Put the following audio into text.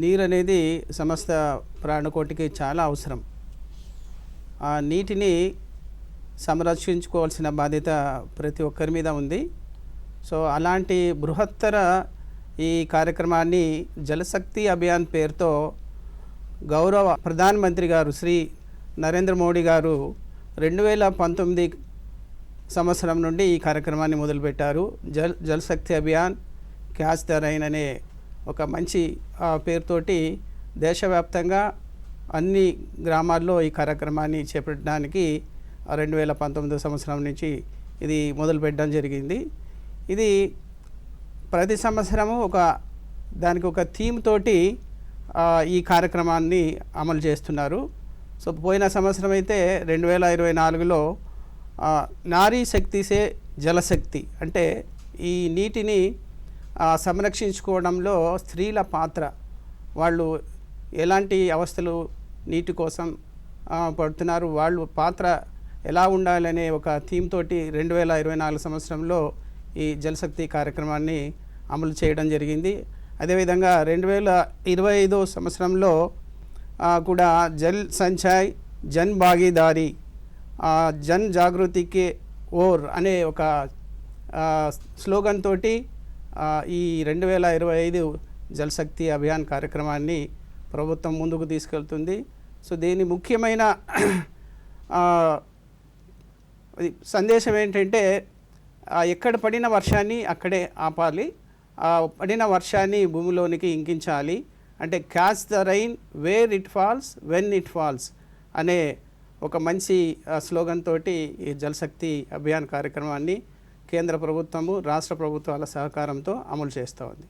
నీరు అనేది సమస్త ప్రాణకోటికి చాలా అవసరం. ఆ నీటిని సంరక్షించుకోవాల్సిన బాధ్యత ప్రతి ఒక్కరి మీద ఉంది. సో అలాంటి బృహత్తర ఈ కార్యక్రమాన్ని జలశక్తి అభియాన్ పేరుతో గౌరవ ప్రధానమంత్రి గారు శ్రీ నరేంద్ర మోడీ గారు రెండు వేల పంతొమ్మిది సంవత్సరం నుండి ఈ కార్యక్రమాన్ని మొదలుపెట్టారు. Jal Jalshakti Abhiyan catch the rain అనే ఒక మంచి పేరుతోటి దేశవ్యాప్తంగా అన్ని గ్రామాల్లో ఈ కార్యక్రమాన్ని చేపట్టడానికి రెండు వేల పంతొమ్మిదో సంవత్సరం నుంచి ఇది మొదలు పెట్టడం జరిగింది. ఇది ప్రతి సంవత్సరము ఒక దానికి ఒక థీమ్ తోటి ఈ కార్యక్రమాన్ని అమలు చేస్తున్నారు. సో పోయిన సంవత్సరం అయితే రెండు వేల ఇరవై నాలుగులో నారీ శక్తిసే జలశక్తి అంటే ఈ నీటిని సంరక్షించుకోవడంలో స్త్రీల పాత్ర. వాళ్ళు ఎలాంటి అవస్థలు నీటి కోసం పడుతున్నారు వాళ్ళు పాత్ర ఎలా ఉండాలనే ఒక థీమ్ తోటి రెండు వేల ఇరవై నాలుగు సంవత్సరంలో ఈ జలశక్తి కార్యక్రమాన్ని అమలు చేయడం జరిగింది. అదేవిధంగా రెండు వేల ఇరవై ఐదో సంవత్సరంలో కూడా జల్ సంచాయ్ జన్ భాగీదారి జన్ జాగృతికి ఓర్ అనే ఒక స్లోగన్ తోటి ఈ రెండు వేల ఇరవై ఐదు జలశక్తి అభియాన్ కార్యక్రమాన్ని ప్రభుత్వం ముందుకు తీసుకెళ్తుంది. సో దీని ముఖ్యమైన సందేశం ఏంటంటే ఎక్కడ పడిన వర్షాన్ని అక్కడే ఆపాలి. పడిన వర్షాన్ని భూమిలోనికి ఇంకించాలి. అంటే catch the rain where it falls when it falls అనే ఒక మంచి స్లోగన్ తోటి ఈ జలశక్తి అభియాన్ కార్యక్రమాన్ని కేంద్ర ప్రభుత్వము రాష్ట్ర ప్రభుత్వాల సహకారంతో అమలు చేస్తూ ఉంది.